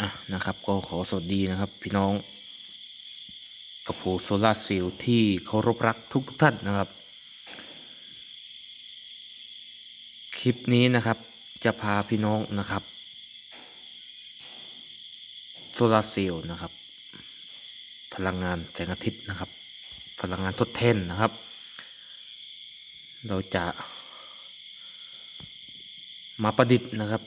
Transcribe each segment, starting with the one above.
อะนะครับก็ขอสวัสดีนะครับ พี่น้องกับผูโซลาร์เซลล์ที่เคารพรักทุกท่านนะครับ คลิปนี้นะครับจะพาพี่น้องนะครับโซลาร์เซลล์นะครับ พลังงานแสงอาทิตย์นะครับ พลังงานทดแทนนะครับ เราจะมาประดิษฐ์นะครับ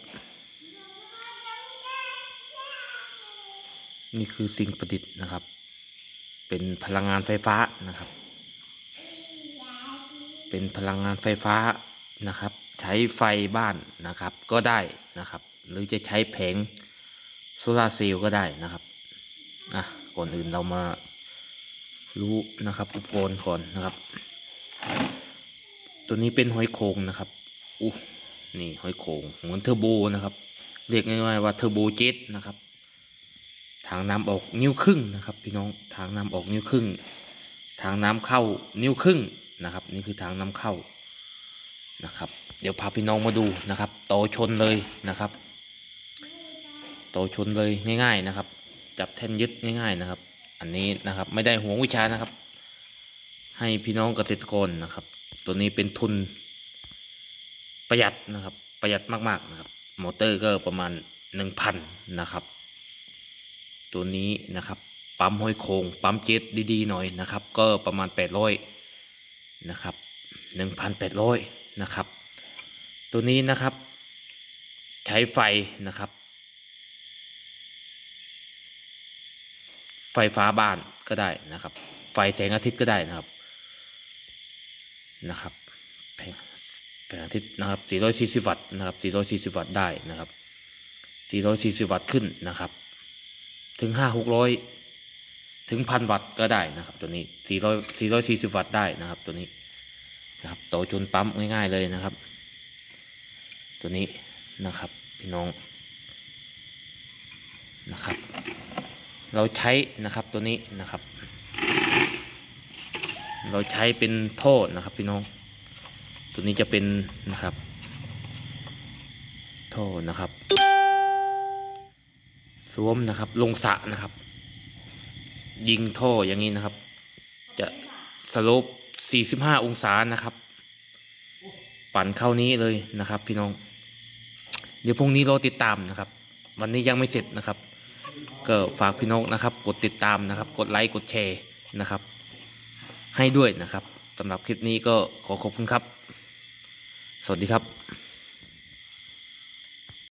นี่คือสิ่งประดิษฐ์นะครับ เป็นพลังงานไฟฟ้านะครับ เป็นพลังงานไฟฟ้านะครับ ใช้ไฟบ้านนะครับก็ได้นะครับ หรือจะใช้แผงโซลาร์เซลล์ก็ได้นะครับอะก่อนอื่นเรามารู้นะครับอุปกรณ์ก่อนนะครับ ตัวนี้เป็นหอยโขงนะครับอู้นี่หอยโขงเหมือนเทอร์โบนะครับ เรียกง่ายๆว่าเทอร์โบเจ็ตนะครับ ทางน้ำออกนิ้วครึ่งนะครับ พี่น้องทางน้ำออกนิ้วครึ่ง ทางน้ำเข้านิ้วครึ่งนะครับ นี่คือทางน้ำเข้านะครับ เดี๋ยวพาพี่น้องมาดูนะครับโตชนเลยนะครับโตชนเลยง่าย ๆนะครับ จับแท่นยึดง่าย ๆนะครับ อันนี้นะครับไม่ได้ห่วงวิชานะครับ ให้พี่น้องเกษตรกรนะครับ ตัวนี้เป็นทุนประหยัดนะครับ ประหยัดมากๆนะครับ มอเตอร์ก็ประมาณหนึ่งพันนะครับ ตัวนี้นะครับปั๊มห้อยโคงปั๊มเจ็ตดีๆหน่อยนะครับ ก็ประมาณแปดร้อยนะครับหนึ่งพันแปดร้อยนะครับ ตัวนี้นะครับ ใช้ไฟนะครับ ไฟฟ้าบ้านก็ได้นะครับ ไฟแสงอาทิตย์ก็ได้นะครับนะครับแผงแผงอาทิตย์นะครับ440วัตต์นะครับ440วัตต์ได้นะครับ440วัตต์ขึ้นนะครับ ถึงห้าหกร้อยถึงพันวัตต์ก็ได้นะครับ ตัวนี้สี่ร้อยสี่ร้อยสี่สิบวัตต์ได้นะครับ ตัวนี้นะครับโตชนปั๊มง่าย ๆเลยนะครับ ตัวนี้นะครับพี่น้องนะครับ เราใช้นะครับตัวนี้นะครับ เราใช้เป็นท่อนะครับพี่น้อง ตัวนี้จะเป็นนะครับท่อนะครับ สวมนะครับ ลงสะนะครับ ยิงท่ออย่างนี้นะครับ จะสโลป45 องศานะครับ ปั่นเข้านี้เลยนะครับ พี่น้อง เดี๋ยวพรุ่งนี้รอติดตามนะครับ วันนี้ยังไม่เสร็จนะครับ ก็ฝากพี่น้องนะครับ กดติดตามนะครับ กดไลค์กดแชร์นะครับ ให้ด้วยนะครับสำหรับคลิปนี้ก็ขอขอบคุณครับ สวัสดีครับ